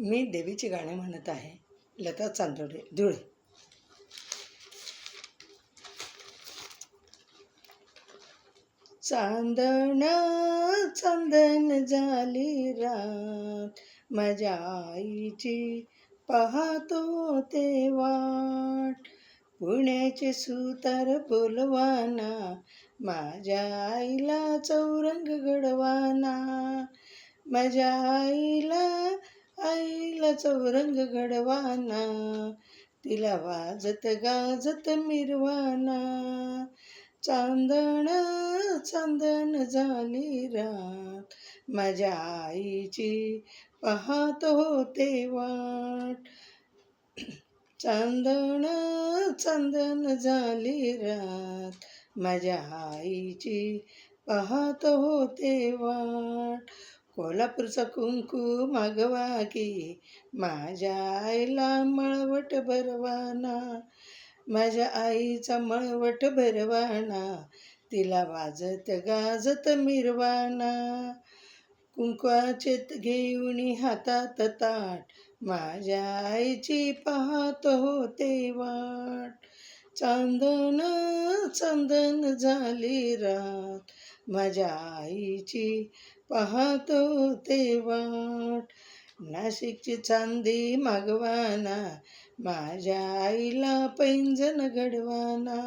मी देवीची गाणी म्हणत आहे. लता चांदोडे धुळे. चांदण चांदन झाली रात. माझ्या आईची पाहतो ते वाट. पुण्याचे सुतार बोलवाना माझ्या आईला चौरंग घडवाना. माझ्या आईला आईला चौरंग घडवाना तिला वाजत गाजत मिरवाना. चांदण चांदण झाली रात माझ्या आईची पाहत होते वाट. चांदण चांदण झाली रात माझ्या आईची पाहत होते वाट. कोल्हापूरचा कुंकू मागवा की माझ्या आईला मळवट भरवाना माझ्या आईचा मळवट भरवाना तिला वाजत गाजत मिरवाना. कुंकवाचे घेऊन हातात ताट माझ्या आईची पाहत होते वाट. चांदन चांदन झाली रात माझ्या आईची पाहतो ते वाट. नाशिकची चांदी मागवाना माझ्या आईला पैंजण घडवाना.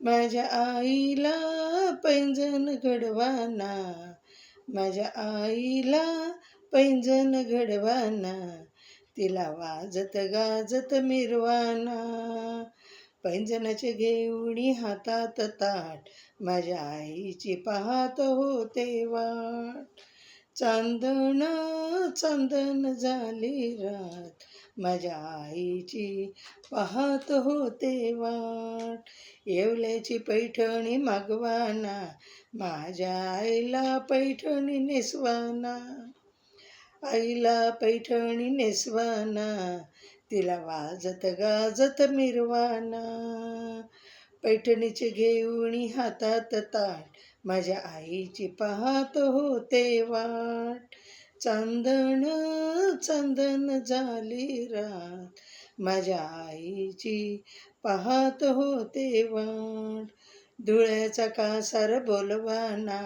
माझ्या आईला पैंजण घडवाना माझ्या आईला पैंजण घडवाना. तिला वाजत गाजत मिरवाना. पैंजणाचे घेऊणी हातात ताट माझ्या आईची पाहत होते वाट. चांदण चांदण झाली रात माझ्या आईची पाहत होते वाट. येवल्याची पैठणी मागवाना माझ्या आईला पैठणी नेसवाना. आईला पैठणी नेसवाना तिला वाजत गाजत मिरवाना. पैठणीचे घेऊन हातात ताट माझ्या आईची पाहत होते वाट. चांदण चांदण झाली रात माझ्या आईची पाहत होते वाट. धुळ्याचा कासार बोलवाना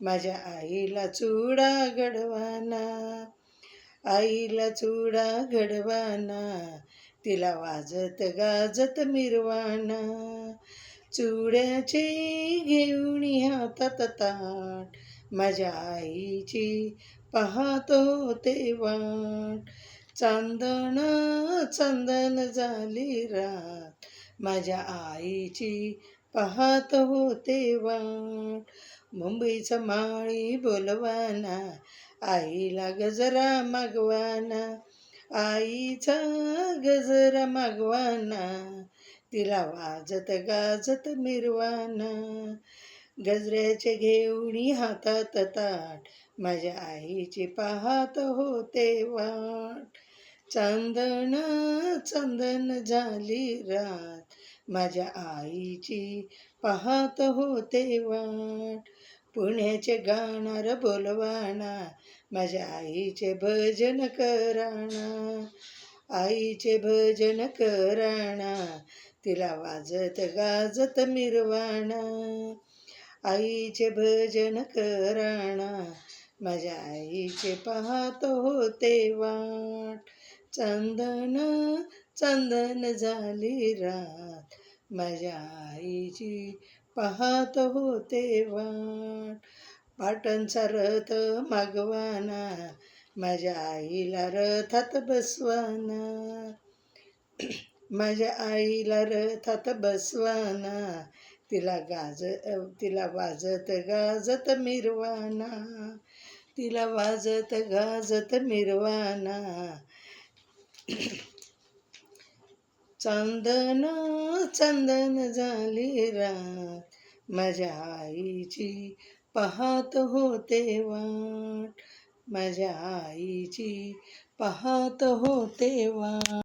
माझ्या आईला चुडा घडवाना आईला चुडा घडवाना तिला वाजत गाजत मिरवाना. चुड्याचे घेऊन हातात ताट माझ्या आईची पाहतो होते वाट. चांदण चंदन झाली रात माझ्या आईची पाहत होते वाट. मुंबईचा माळी बोलवाना आईला गजरा मागवाना. आईचा गजरा मागवाना. तिला वाजत गाजत मिरवाना. गजऱ्याचे घेऊन हातात ताट. माझ्या आईची पाहत होते वाट. चांदण चांदन झाली रात. माझ्या आईची पाहत होते वाट. पुण्याचे गाणार बोलवाना माझ्या आईचे भजन कराणा आईचे भजन कराणा तिला वाजत गाजत मिरवाणा आईचे भजन कराणा माझ्या आईचे पाहत होते वाट. चंदन चंदन झाली रात माझ्या आईची पाहत होते वाट. पाटणचा रथ मागवाना माझ्या आईला रथात बसवाना. माझ्या आईला रथात बसवाना तिला गाज तिला वाजत गाजत मिरवाना. तिला वाजत गाजत मिरवाना. चंदन चंदन झाली रात. माझ्या आईची पाहत होते वाट. माझ्या आईची पाहत होते वाट.